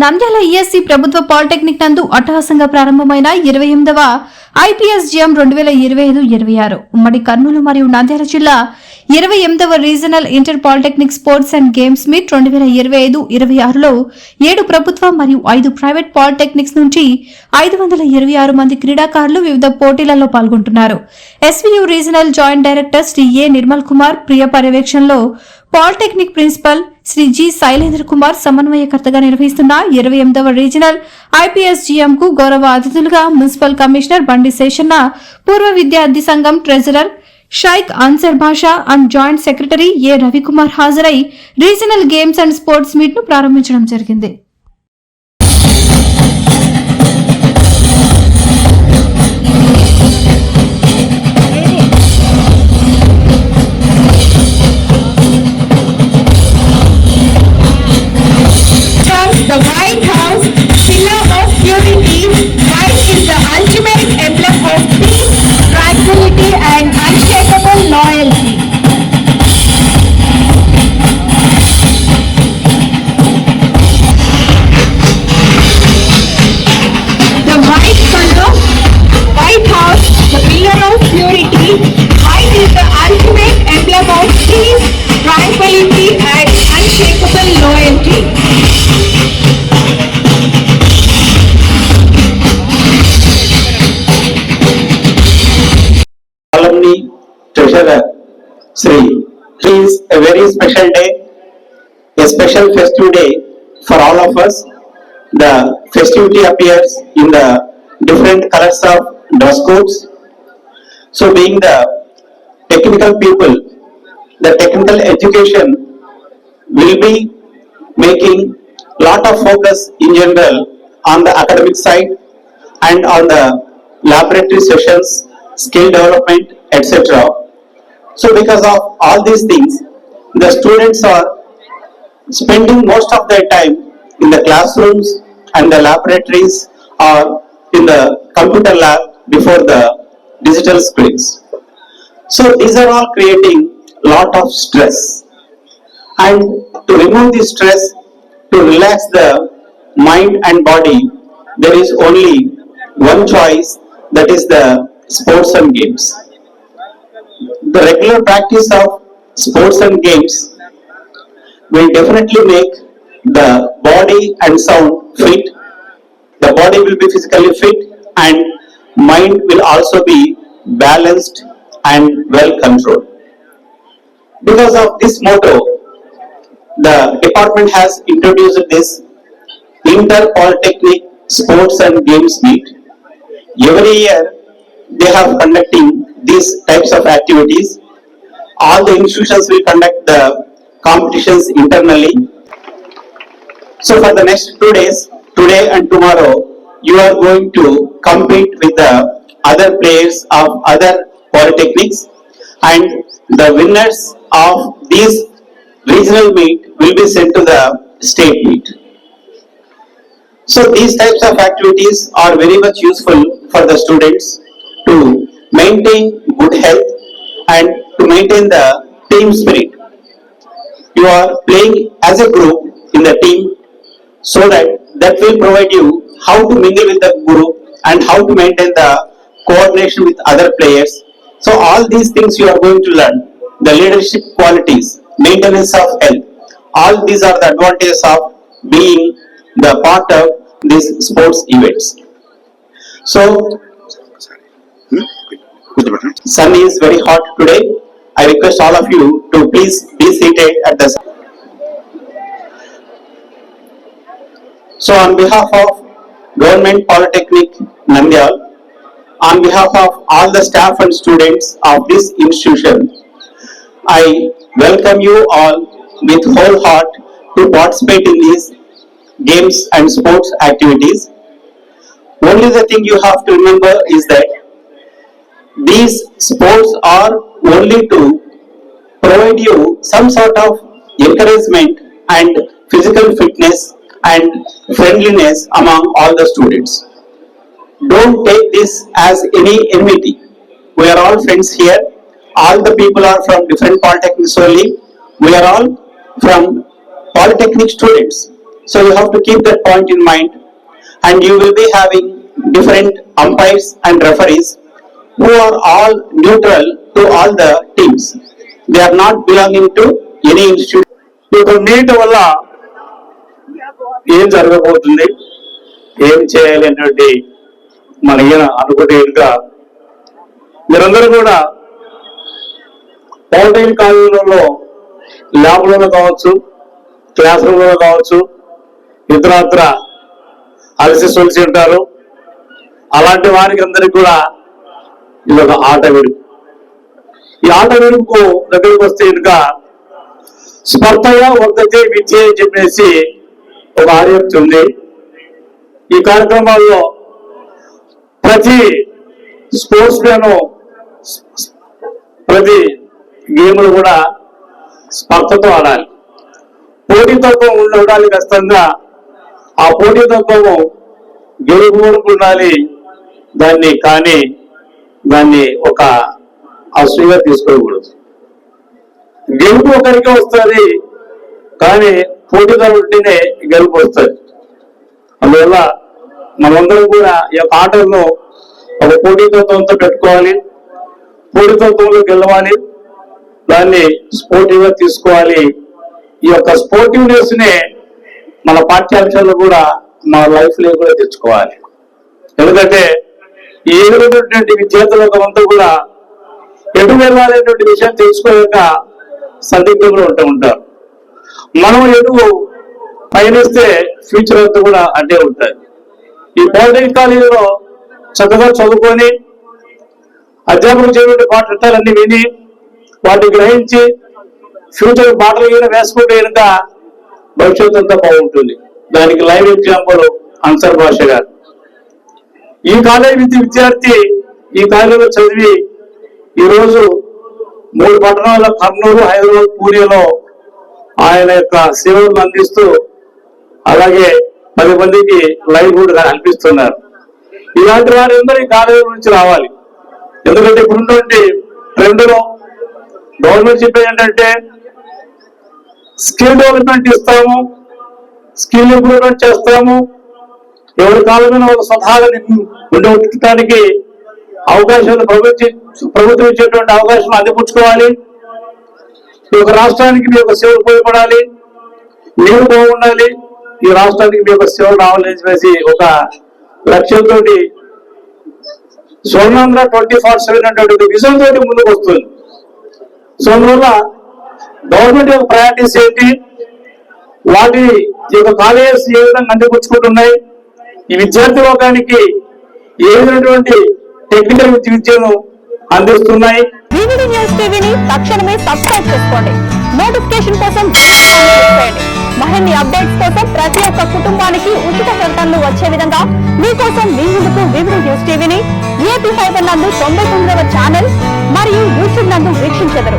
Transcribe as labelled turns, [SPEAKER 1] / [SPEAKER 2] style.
[SPEAKER 1] Nandyal ESC ప్రభుత్వ polytechnic నందు అట్టహాసంగా ప్రారంభమైన ఇరవై ఎనిమిదవ ఐపీఎస్ జిఎం రెండు వేల ఇరవై ఐదు ఇరవై ఆరు. ఉమ్మడి కర్నూలు మరియు నంద్యాల జిల్లా ఇరవై ఎనిమిదవ regional inter polytechnic sports and games meet రెండు వేల ఇరవై ఐదు ఇరవై ఆరులో ఏడు ప్రభుత్వ మరియు ఐదు ప్రైవేట్ పాలిటెక్నిక్స్ నుంచి ఐదు వందల ఇరవై ఆరు మంది క్రీడాకారులు వివిధ పోటీలలో పాల్గొంటున్నారు. SVU regional joint director Shri A Nirmal Kumar Priya పర్యవేక్షణలో polytechnic principal Shri G Shailendra Kumar సమన్వయకర్తగా నిర్వహిస్తున్న ఇరవై ఎనిమిదవ రీజనల్ ఐపీఎస్ జీఎం కు గౌరవ అతిథులుగా మున్సిపల్ కమిషనర్ బండి శేషన్న పూర్వ విద్యార్థి సంఘం treasurer Shaik Ansar Basha and joint secretary A Ravikumar హాజరై రీజనల్ గేమ్స్ అండ్ స్పోర్ట్స్ మీట్ను ప్రారంభించడం జరిగింది.
[SPEAKER 2] Treasurer uh, Sri. He is a very special day, a special festive day for all of us. The festivity appears in the different colors of dress codes. So being the technical people, the technical education will be making lot of focus in general on the academic side and on the laboratory sessions, skill development, etc. So because of all these things, the students are spending most of their time in the classrooms and the laboratories or in the computer lab before the digital screens. So these are all creating a lot of stress. And to remove the stress, to relax the mind and body, there is only one choice, that is the sports and games. The regular practice of sports and games will definitely make the body and sound fit. The body will be physically fit and mind will also be balanced and well controlled. Because of this motto, the department has introduced this Inter Polytechnic Sports and Games Meet. Every year, they have conducting these types of activities. All the institutions will conduct the competitions internally. So for the next two days, today and tomorrow, you are going to compete with the other players of other polytechnics and the winners of these regional meet will be sent to the state meet. So these types of activities are very much useful for the students maintain good health and to maintain the team spirit. You are playing as a group in the team so that that will provide you how to mingle with the group and how to maintain the coordination with other players. So all these things you are going to learn, the leadership qualities, maintenance of health, all these are the advantages of being the part of these sports events. So sun is very hot today. I request all of you to please be seated at the sun. So on behalf of Government Polytechnic Nandyal, on behalf of all the staff and students of this institution, I welcome you all with whole heart to participate in these games and sports activities. Only the thing you have to remember is that these sports are only to provide you some sort of encouragement and physical fitness and friendliness among all the students. Don't take this as any enmity. We are all friends here. All the people are from different polytechnics only. We are all from polytechnic students. So you have to keep that point in mind. And you will be having different umpires and referees who are all neutral to all the teams. They are not belonging to any institution.
[SPEAKER 3] ఇప్పుడు యొక్క నీటి వల్ల ఏం జరగబోతుంది ఏం చేయాలి అనేటువంటి మన ఈయన అనుకునేట్టుగా మీరందరూ కూడా పాలిటెక్నిక్ కాలేజీలలో ల్యాబ్లలో కావచ్చు క్లాస్ రూమ్లో కావచ్చు ఇతరత్ర అలసి సొలిసి ఉంటారు అలాంటి వారికి అందరికి కూడా ఇది ఒక ఆట విడుపు ఈ ఆట విడుపుకు దగ్గరికి వస్తే ఇక స్పర్ధగా వర్ధతే విద్య అని చెప్పేసి ఒక ఆర్యప్తి ఉంది. ఈ కార్యక్రమాల్లో ప్రతి స్పోర్ట్స్ మ్యాన్ ప్రతి గేములు కూడా స్పర్ధతో ఆడాలి. పోటీతత్వం ఉండడానికి ఖచ్చితంగా. ఆ పోటీతత్వము గెలుపు వరకు ఉండాలి దాన్ని కానీ దాన్ని ఒక అసూయగా తీసుకోకూడదు. గెలుపు ఒకరికి వస్తుంది కానీ పోటీదారు ఉంటేనే గెలుపు వస్తుంది. అందువల్ల మనందరం కూడా ఈ యొక్క ఆటలను ఒక పోటీతత్వంతో పెట్టుకోవాలి పోటీతత్వంలో గెలవాలి దాన్ని స్పోర్టివ్గా తీసుకోవాలి. ఈ యొక్క స్పోర్టివ్నెస్ నే మన పాఠ్యాంశాల్లో కూడా మన లైఫ్లో కూడా తెచ్చుకోవాలి. ఎందుకంటే ఈ ఎదురున్నటువంటి విద్యార్థులకు అంతా కూడా ఎటు వెళ్ళాలనేటువంటి విషయం తెలుసుకోలేక సందిగ్ధంలో ఉంటూ ఉంటారు. మనం ఎటు పయనిస్తే ఫ్యూచర్ అంతా కూడా అడ్డే ఉంటుంది ఈ పాలిటెక్నిక్ కాలేజీలో చక్కగా చదువుకొని అధ్యాపకులు చేయబడి పాఠాలన్నీ విని వాటిని గ్రహించి ఫ్యూచర్ బాటలు కూడా వేసుకుంటే కనుక భవిష్యత్తు అంతా బాగుంటుంది. దానికి లైవ్ ఎగ్జాంపుల్ అన్సర్ భాష గారు. ఈ కాలేజీ విద్య విద్యార్థి ఈ కాలేజీలో చదివి ఈరోజు మూడు పట్టణాల కర్నూలు హైదరాబాద్ పూణేలో ఆయన యొక్క సేవలను అందిస్తూ అలాగే పది మందికి లైవ్ కూడా అనిపిస్తున్నారు. ఇలాంటి వారందరూ ఈ కాలేజీ నుంచి రావాలి. ఎందుకంటే ఇప్పుడున్నటువంటి ట్రెండ్లో గవర్నమెంట్ చెప్పేది ఏంటంటే స్కిల్ డెవలప్మెంట్ ఇస్తాము స్కిల్ ఇంప్రూవ్మెంట్ చేస్తాము ఎవరి కావాలన్నా ఒక స్వతహాగా ఉండటానికి అవకాశాలు ప్రభుత్వం ప్రభుత్వం ఇచ్చేటువంటి అవకాశం అందిపుచ్చుకోవాలి ఈ యొక్క రాష్ట్రానికి మీ యొక్క సేవలు ఉపయోగపడాలి. మీరు బాగుండాలి. ఈ రాష్ట్రానికి మీ యొక్క సేవలు రావాలని చెప్పేసి ఒక లక్ష్యంతో స్వర్ణాంధ్ర ట్వంటీ ఫార్ సెవెన్ అనేటువంటి విజన్ తోటి ముందుకు వస్తుంది. సో అందువల్ల గవర్నమెంట్ యొక్క ప్రయారిటీస్ ఏంటి? వాటి ఈ యొక్క కాలేజెస్ ఏ విధంగా అందిపుచ్చుకుంటున్నాయి? ఈ విద్యార్థి లోకానికి ఏ విధమైనటువంటి టెక్నికల్ విద్యను అందిస్తున్నాయి?
[SPEAKER 4] న్యూస్ టీవీని తక్షణమే సబ్స్క్రైబ్ చేసుకోండి. నోటిఫికేషన్ కోసం మరిన్ని అప్డేట్స్ కోసం ప్రతి ఒక్క కుటుంబానికి ఉచిత ప్రకటనలు వచ్చే విధంగా మీకోసం మీ ముందుకు వివిధ న్యూస్ టీవీని ఏపీ ఫైబర్ నందు తొంభై తొమ్మిదవ ఛానల్ మరియు యూట్యూబ్ నందు వీక్షించెదరు.